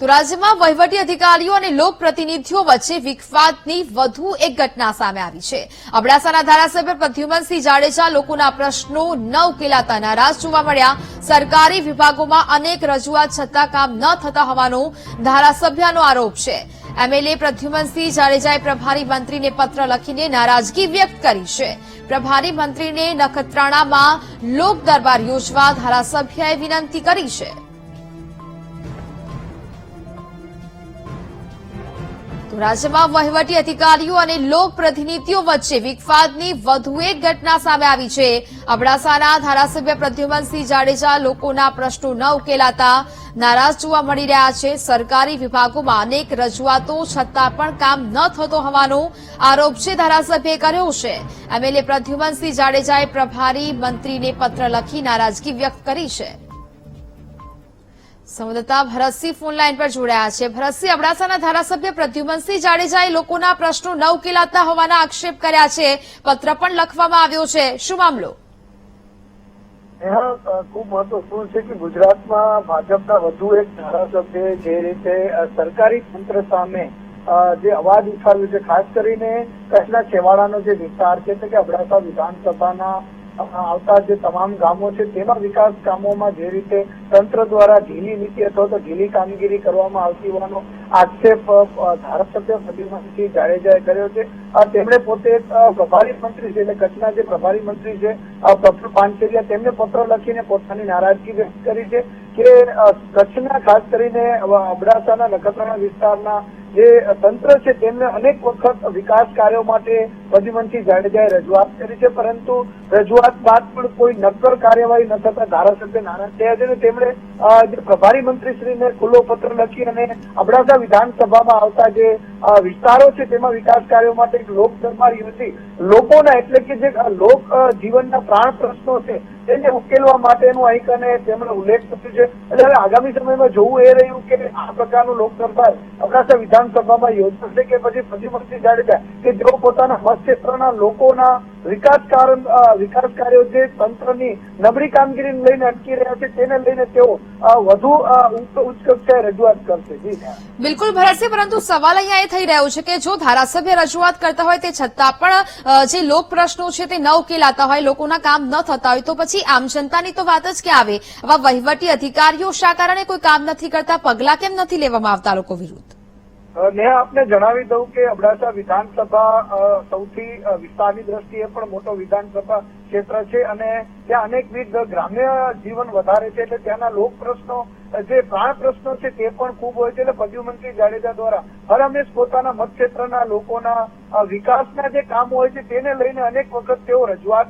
તો રાજ્યમાં વહીવટી અધિકારીઓ અને લોકપ્રતિનિધિઓ વચ્ચે વિખવાદની વધુ એક ઘટના સામે આવી છે. અબડાસાના ધારાસભ્ય પ્રદ્યુમનસિંહ જાડેજા લોકોના પ્રશ્નો ન ઉકેલાતા નારાજ જોવા મળ્યા. સરકારી વિભાગોમાં અનેક રજૂઆત છતાં કામ ન થતા હોવાનો ધારાસભ્યનો આરોપ છે. એમએલએ પ્રદ્યુમનસિંહ જાડેજાએ પ્રભારી મંત્રીને પત્ર લખીને નારાજગી વ્યક્ત કરી છે. પ્રભારી મંત્રીને નખત્રાણામાં લોક દરબાર યોજવા ધારાસભ્યએ વિનંતી કરી છે. રાજ્યમાં વહીવટી અધિકારીઓ અને લોકપ્રતિનિધિઓ વચ્ચે વિખવાદની વધુ એક ઘટના સામે આવી છે. અબડાસાના ધારાસભ્ય પ્રદ્યુમનસિંહ જાડેજા લોકોના પ્રશ્નો ન ઉકેલાતા નારાજ જોવા મળી રહ્યા છે. સરકારી વિભાગોમાં અનેક રજૂઆતો છતાં પણ કામ ન થતો હોવાનો આરોપ છે ધારાસભ્યે કર્યો છે. એમએલએ પ્રદ્યુમનસિંહ જાડેજાએ પ્રભારી મંત્રીને પત્ર લખી નારાજગી વ્યક્ત કરી છે. સંવાદદાતા ભરતસિંહ ફોન લાઈન પર જોડાયા છે. ભરતસિંહ, અબડાસાના ધારાસભ્ય પ્રદ્યુમનસિંહ જાડેજાએ લોકોના પ્રશ્નો ન ઉકેલાતા હોવાના આક્ષેપ કર્યા છે. પત્ર પણ લખવામાં આવ્યો છે. શું મામલો? ખૂબ મહત્વપૂર્ણ છે કે ગુજરાતમાં ભાજપના વધુ એક ધારાસભ્ય જે રીતે સરકારી તંત્ર સામે જે અવાજ ઉઠાવ્યો છે, ખાસ કરીને કચ્છના છેવાડાનો જે વિસ્તાર છે, એટલે કે અબડાસા વિધાનસભાના આવતા જે તમામ ગામો છે, તેમાં વિકાસ કામોમાં જે રીતે તંત્ર દ્વારા ઢીલી નીતિ અથવા તો ઢીલી કામગીરી કરવામાં આવતી હોવાનો આક્ષેપ ધારાસભ્ય પ્રદ્યુમનસિંહ જાડેજાએ કર્યો છે. તેમણે પોતે પ્રભારી મંત્રી છે, એટલે કચ્છના જે પ્રભારી મંત્રી છે પ્રફુલ પાનસેરિયા તેમને પત્ર લખીને પોતાની નારાજગી વ્યક્ત કરી છે. કે કચ્છના ખાસ કરીને અબડાસાના નખત્રાણા વિસ્તારના જે તંત્ર છે, તેમને અનેક વખત વિકાસ કાર્યો માટે પ્રદ્યુમનસિંહ જાડેજાએ રજૂઆત કરી છે, પરંતુ રજૂઆત બાદ પણ કોઈ નક્કર કાર્યવાહી ન થતા ધારાસભ્ય નારાજ છે તેમણે જે પ્રભારી મંત્રીશ્રીને ખુલ્લો પત્ર લખી અને અબડાસા વિધાનસભામાં આવતા જે વિસ્તારો છે, તેમાં વિકાસ કાર્યો માટે એક લોક દરબાર યોજી. લોકોના એટલે કે જે લોક જીવનના પ્રાણ પ્રશ્નો છે તેને ઉકેલવા માટેનું અહીં કને તેમણે ઉલ્લેખ કર્યો છે. એટલે હવે આગામી સમયમાં જોવું એ રહ્યું કે આ પ્રકારનું લોક દરબાર અબડાસા વિધાનસભામાં યોજાશે કે પછી પ્રતિમંત્રી જાડેજા કે જેઓ પોતાના મત ક્ષેત્રના લોકોના વિકાસ વિકાસ કાર્યો જે તંત્રની નબળી કામગીરીને લઈને અટકી રહ્યા છે, તેને લઈને તેઓ વધુ ઉચ્ચ કક્ષાએ રજૂઆત કરશે. જી બિલકુલ ભરતસિંહ પરંતુ સવાલ અહીંયા એ થઈ રહ્યો છે કે જો ધારાસભ્ય રજૂઆત કરતા હોય તે છતાં પણ જે લોક પ્રશ્નો છે તે ન ઉકેલાતા હોય, લોકોના કામ ન થતા હોય, તો પછી આમ જનતાની તો વાત જ કે આવે. આવા વહીવટી અધિકારીઓ શા કારણે કોઈ કામ નથી કરતા? પગલાં કેમ નથી લેવામાં આવતા લોકો વિરુદ્ધ? નેહા, આપને જણાવી દઉં કે અબડાસા વિધાનસભા સૌથી વિસ્તારની દ્રષ્ટિએ પણ મોટો વિધાનસભા ક્ષેત્ર છે અને ત્યાં અનેકવિધ ગ્રામ્ય જીવન વધારે છે એટલે ત્યાંના લોક પ્રશ્નો જે પ્રાણ પ્રશ્નો છે તે પણ ખૂબ હોય છે એટલે પ્રદ્યુમનસિંહ જાડેજા દ્વારા હર હંમેશ પોતાના મત ક્ષેત્રના લોકોના વિકાસના જે કામ હોય છે તેને લઈને અનેક વખત તેઓ રજૂઆત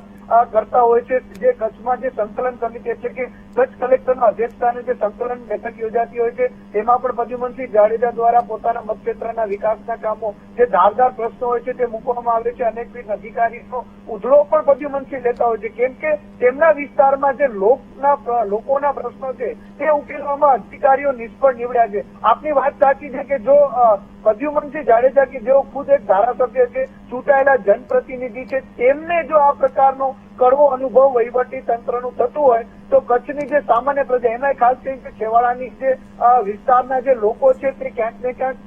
કરતા હોય છે. જે કચ્છમાં જે સંકલન સમિતિ એટલે કે કચ્છ કલેક્ટરના અધ્યક્ષસ્થાને જે સંકલન બેઠક યોજાતી હોય છે તેમાં પણ પ્રદ્યુમનસિંહ જાડેજા દ્વારા પોતાના મતક્ષેત્રના વિકાસના કામો, જે ધારદાર પ્રશ્નો હોય છે તે મૂકવામાં આવે છે. અનેકવિધ અધિકારીનો ઉધડો પણ પ્રદ્યુમનસિંહ લેતા હોય છે. કેમ કે તેમના વિસ્તારમાં જે લોકના પ્રશ્નો છે, તે ઉકેલવામાં અધિકારીઓ નિષ્ફળ નીવડ્યા છે. આપની વાત સાચી છે કે જો પ્રદ્યુમનસિંહ જાડેજા કે જેઓ ખુદ એક ધારાસભ્ય છે, ચૂંટાયેલા જનપ્રતિનિધિ છે, તેમને જો આ પ્રકારનો કડવો અનુભવ વહીવટી તંત્રનું થતું હોય તો કચ્છની જે સામાન્ય પ્રજા એમાં ખાસ કરીને છેવાડાની જે વિસ્તારના જે લોકો છે તે ક્યાંક ને ક્યાંક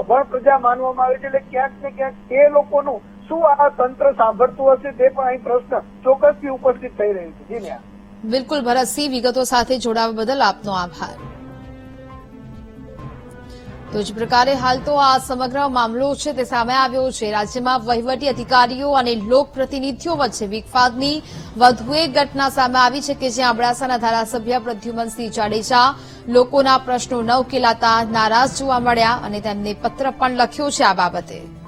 અભણ પ્રજા માનવામાં આવે છે. એટલે ક્યાંક ને ક્યાંક એ લોકોનું શું આ તંત્ર સાંભળતું હશે તે પણ અહીં પ્રશ્ન ચોક્કસથી ઉપસ્થિત થઈ રહ્યું છે. જી બિલકુલ, ભરતસિંહ, વિગતો સાથે જોડાવા બદલ આપનો આભાર. તો જ પ્રકારે હાલ તો આ સમગ્ર મામલો છે તે સામે આવ્યો છે. રાજ્યમાં વહીવટી અધિકારીઓ અને લોકપ્રતિનિધિઓ વચ્ચે વિખવાદની વધુ એક ઘટના સામે આવી છે કે જ્યાં અબડાસાના ધારાસભ્ય પ્રદ્યુમનસિંહ જાડેજા લોકોના પ્રશ્નો ન ઉકેલાતા નારાજ જોવા મળ્યા અને તેમને પત્ર પણ લખ્યો છે આ બાબતે.